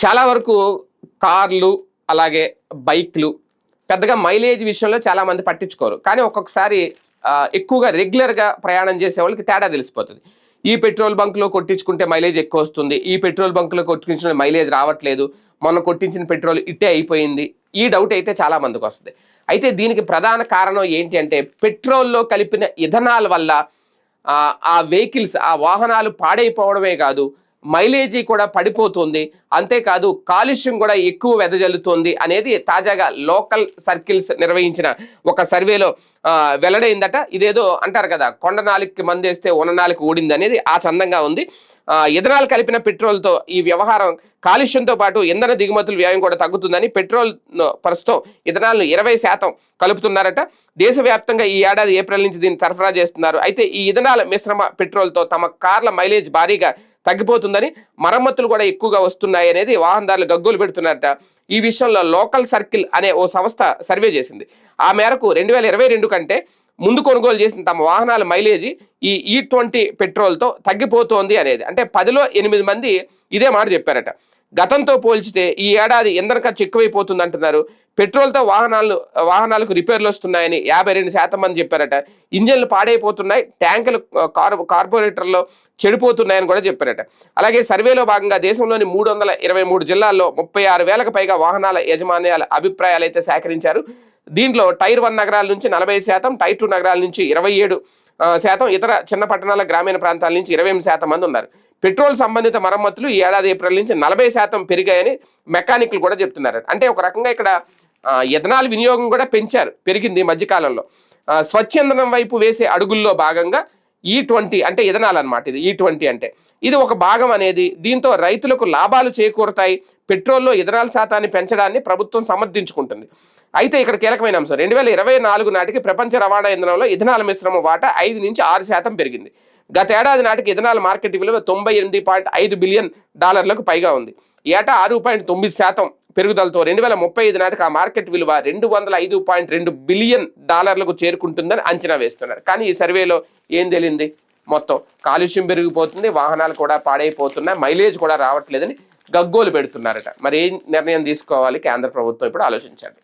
చాలా వరకు కార్లు అలాగే బైక్లు పెద్దగా మైలేజ్ విషయంలో చాలా మంది పట్టించుకోరు. కానీ ఒక్కొక్కసారి ఎక్కువగా రెగ్యులర్గా ప్రయాణం చేసే వాళ్ళకి తేడా తెలిసిపోతుంది. ఈ పెట్రోల్ బంక్లో కొట్టించుకుంటే మైలేజ్ ఎక్కువ వస్తుంది. ఈ పెట్రోల్ బంక్లో కొట్టించిన మైలేజ్ రావట్లేదు. మొన్న కొట్టించిన పెట్రోల్ ఇట్టే అయిపోయింది. ఈ డౌట్ అయితే చాలా మందికి వస్తుంది. అయితే దీనికి ప్రధాన కారణం ఏంటి అంటే పెట్రోల్లో కలిపిన ఇథనాల్ వల్ల ఆ వెహికల్స్ ఆ వాహనాలు పాడైపోవడమే కాదు మైలేజీ కూడా పడిపోతుంది. అంతేకాదు కాలుష్యం కూడా ఎక్కువ వెదజల్లుతోంది అనేది తాజాగా లోకల్ సర్కిల్స్ నిర్వహించిన ఒక సర్వేలో వెల్లడైందట. ఇదేదో అంటారు కదా కొండ నాలుగుకి మందేస్తే ఉన్న నాలుగు ఊడింది అనేది ఆ చందంగా ఉంది. ఆ, ఇథనాల్ కలిపిన పెట్రోల్తో ఈ వ్యవహారం కాలుష్యంతో పాటు ఇంధన దిగుమతుల వ్యయం కూడా తగ్గుతుందని పెట్రోల్ ప్రస్తుతం ఇథనాల్ను ఇరవై శాతం కలుపుతున్నారట. దేశవ్యాప్తంగా ఈ ఏడాది ఏప్రిల్ నుంచి దీన్ని సరఫరా చేస్తున్నారు. అయితే ఈ ఇథనాల్ మిశ్రమ పెట్రోల్తో తమ కార్ల మైలేజ్ భారీగా తగ్గిపోతుందని మరమ్మతులు కూడా ఎక్కువగా వస్తున్నాయి అనేది వాహనదారులు గగ్గోలు పెడుతున్నారట. ఈ విషయంలో లోకల్ సర్కిల్ అనే ఓ సంస్థ సర్వే చేసింది. ఆ మేరకు రెండు వేల ఇరవై రెండు కంటే ముందు కొనుగోలు చేసిన తమ వాహనాల మైలేజీ ఈ ఈ ట్వంటీ పెట్రోల్తో తగ్గిపోతోంది అనేది. అంటే పదిలో ఎనిమిది మంది ఇదే మాట చెప్పారట. గతంతో పోల్చితే ఈ ఏడాది ఇంధన ఖర్చు ఎక్కువైపోతుంది అంటున్నారు పెట్రోల్తో వాహనాలు వాహనాలకు రిపేర్లు వస్తున్నాయని యాభై రెండు శాతం మంది చెప్పారట. ఇంజన్లు పాడైపోతున్నాయి ట్యాంకులు కార్ కార్పొరేటర్లో చెడిపోతున్నాయని కూడా చెప్పారట. అలాగే సర్వేలో భాగంగా దేశంలోని మూడు వందల ఇరవై మూడు జిల్లాల్లో ముప్పై ఆరు వేలకు పైగా వాహనాల యజమాన్యాల అభిప్రాయాలు అయితే సేకరించారు. దీంట్లో టైర్ వన్ నగరాల నుంచి నలభై శాతం టైర్ టూ నగరాల నుంచి ఇరవై ఏడు శాతం ఇతర చిన్న పట్టణాల గ్రామీణ ప్రాంతాల నుంచి ఇరవై ఎనిమిది శాతం మంది ఉన్నారు. పెట్రోల్ సంబంధిత మరమ్మతులు ఈ ఏడాది ఏప్రిల్ నుంచి నలభై శాతం పెరిగాయని మెకానిక్లు కూడా చెప్తున్నారు. అంటే ఒక రకంగా ఇక్కడ ఇథనాల్ వినియోగం కూడా పెంచారు పెరిగింది ఈ మధ్యకాలంలో స్వచ్ఛందనం వైపు వేసే అడుగుల్లో భాగంగా ఈ ట్వంటీ అంటే ఇథనాల్ అనమాట ఇది ఈ ట్వంటీ అంటే. ఇది ఒక భాగం అనేది దీంతో రైతులకు లాభాలు చేకూరుతాయి పెట్రోల్లో ఇథనాల్ శాతాన్ని పెంచడాన్ని ప్రభుత్వం సమర్థించుకుంటుంది. అయితే ఇక్కడ కీలకమైన అంశం రెండు వేల ఇరవై నాలుగు నాటికి ప్రపంచ రవాణా ఇంధనంలో ఇథనాల్ మిశ్రమ వాటా ఐదు నుంచి ఆరు శాతం పెరిగింది. గత ఏడాది నాటికి ఇథనాల్ మార్కెట్ విలువ తొంభై ఎనిమిది పాయింట్ ఐదు బిలియన్ డాలర్లకు పైగా ఉంది. ఏటా ఆరు పాయింట్ తొమ్మిది శాతం పెరుగుదలతో రెండు వేల ముప్పై ఐదు నాటికి ఆ మార్కెట్ విలువ రెండు వందల ఐదు పాయింట్ రెండు బిలియన్ డాలర్లకు చేరుకుంటుందని అంచనా వేస్తున్నారు. కానీ ఈ సర్వేలో ఏం తెలియంది మొత్తం కాలుష్యం పెరిగిపోతుంది వాహనాలు కూడా పాడైపోతున్నాయి మైలేజ్ కూడా రావట్లేదని గగ్గోలు పెడుతున్నారట. మరి ఏం నిర్ణయం తీసుకోవాలి? కేంద్ర ప్రభుత్వం ఇప్పుడు ఆలోచించండి.